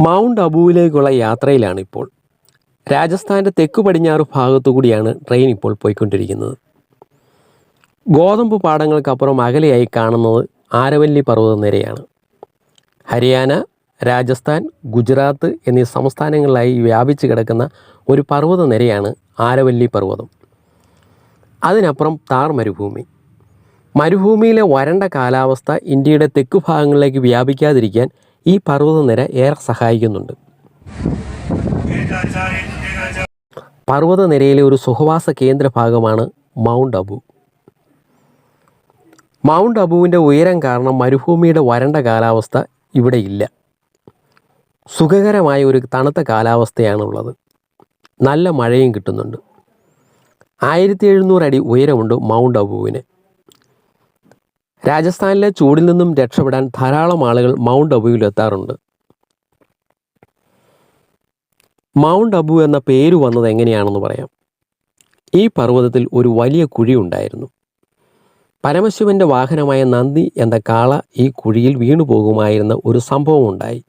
Mount അബുവിലേക്കുള്ള യാത്രയിലാണ് ഇപ്പോൾ രാജസ്ഥാന്റെ തെക്കു പടിഞ്ഞാറ് ഭാഗത്തുകൂടിയാണ് ട്രെയിൻ ഇപ്പോൾ പോയിക്കൊണ്ടിരിക്കുന്നത്. ഗോതമ്പ് പാടങ്ങൾക്കപ്പുറം അകലെയായി കാണുന്നത് ആരവല്ലി പർവതനിരയാണ് ഹരിയാന രാജസ്ഥാൻ ഗുജറാത്ത് എന്നീ സംസ്ഥാനങ്ങളിലായി വ്യാപിച്ചു കിടക്കുന്ന ഒരു പർവതനിരയാണ് ആരവല്ലി പർവതം. അതിനപ്പുറം താർ മരുഭൂമി. മരുഭൂമിയിലെ വരണ്ട കാലാവസ്ഥ ഇന്ത്യയുടെ തെക്കു ഭാഗങ്ങളിലേക്ക് വ്യാപിക്കാതിരിക്കാൻ ഈ പർവതനിര ഏറെ സഹായിക്കുന്നുണ്ട്. പർവതനിരയിലെ ഒരു സുഖവാസ കേന്ദ്ര ഭാഗമാണ് മൗണ്ട് അബു. മൗണ്ട് അബുവിന്റെ ഉയരം കാരണം മരുഭൂമിയുടെ വരണ്ട കാലാവസ്ഥ ഇവിടെ ഇല്ല സുഖകരമായ ഒരു തണുത്ത കാലാവസ്ഥയാണുള്ളത്. നല്ല മഴയും കിട്ടുന്നുണ്ട്. ആയിരത്തി എഴുന്നൂറ് അടി ഉയരമുണ്ട് മൗണ്ട് അബുവിന്. രാജസ്ഥാനിലെ ചൂടിൽ നിന്നും രക്ഷപ്പെടാൻ ധാരാളം ആളുകൾ മൗണ്ട് അബുവിൽ എത്താറുണ്ട്. മൗണ്ട് അബു എന്ന പേര് വന്നത് എങ്ങനെയാണെന്ന് പറയാം. ഈ പർവതത്തിൽ ഒരു വലിയ കുഴി ഉണ്ടായിരുന്നു. പരമശിവന്റെ വാഹനമായ നന്ദി എന്ന കാള ഈ കുഴിയിൽ വീണു പോകുമായിരുന്ന ഒരു സംഭവം ഉണ്ടായി.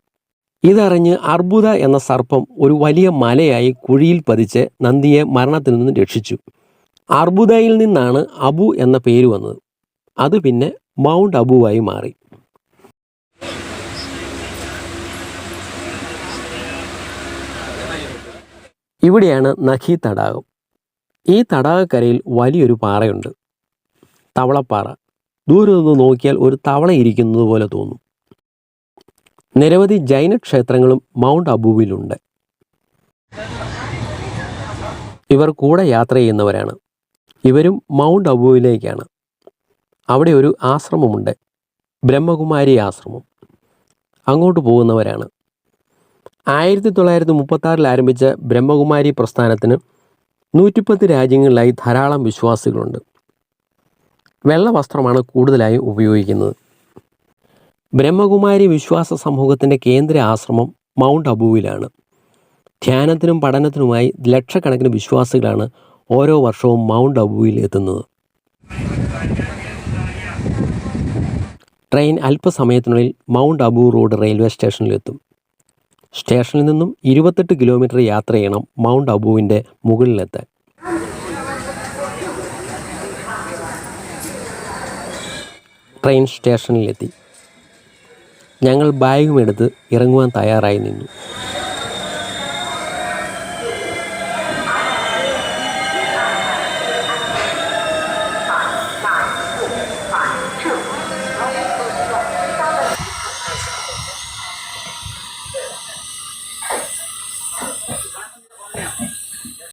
ഇതറിഞ്ഞ് അർബുദ എന്ന സർപ്പം ഒരു വലിയ മലയായി കുഴിയിൽ പതിച്ച് നന്ദിയെ മരണത്തിൽ നിന്ന് രക്ഷിച്ചു. അർബുദയിൽ നിന്നാണ് അബു എന്ന പേര് വന്നത്. അത് പിന്നെ മൗണ്ട് അബുവായി മാറി. ഇവിടെയാണ് നഖി തടാകം. ഈ തടാകക്കരയിൽ വലിയൊരു പാറയുണ്ട്. തവളപ്പാറ. ദൂരെ നിന്ന് നോക്കിയാൽ ഒരു തവള ഇരിക്കുന്നത് പോലെ തോന്നും. നിരവധി ജൈന ക്ഷേത്രങ്ങളും മൗണ്ട് അബുവിലുണ്ട്. ഇവർ കൂടെ യാത്ര ചെയ്യുന്നവരാണ്. ഇവരും മൗണ്ട് അബുവിലേക്കാണ്. അവിടെ ഒരു ആശ്രമമുണ്ട്. ബ്രഹ്മകുമാരി ആശ്രമം. അങ്ങോട്ട് പോകുന്നവരാണ്. ആയിരത്തി തൊള്ളായിരത്തി മുപ്പത്താറിൽ ആരംഭിച്ച ബ്രഹ്മകുമാരി പ്രസ്ഥാനത്തിന് നൂറ്റിപ്പത്ത് രാജ്യങ്ങളിലായി ധാരാളം വിശ്വാസികളുണ്ട്. വെള്ള വസ്ത്രമാണ് കൂടുതലായും ഉപയോഗിക്കുന്നത്. ബ്രഹ്മകുമാരി വിശ്വാസ സമൂഹത്തിന്റെ കേന്ദ്ര ആശ്രമം മൗണ്ട് അബുവിലാണ്. ധ്യാനത്തിനും പഠനത്തിനുമായി ലക്ഷക്കണക്കിന് വിശ്വാസികളാണ് ഓരോ വർഷവും മൗണ്ട് അബുവിൽ എത്തുന്നത്. ട്രെയിൻ അല്പസമയത്തിനുള്ളിൽ മൗണ്ട് അബു റോഡ് റെയിൽവേ സ്റ്റേഷനിലെത്തും. സ്റ്റേഷനിൽ നിന്നും ഇരുപത്തെട്ട് കിലോമീറ്റർ യാത്ര ചെയ്യണം മൗണ്ട് അബുവിന്റെ മുകളിലെത്താൻ. ട്രെയിൻ സ്റ്റേഷനിലെത്തി. ഞങ്ങൾ ബാഗുമെടുത്ത് ഇറങ്ങുവാൻ തയ്യാറായി നിന്നു.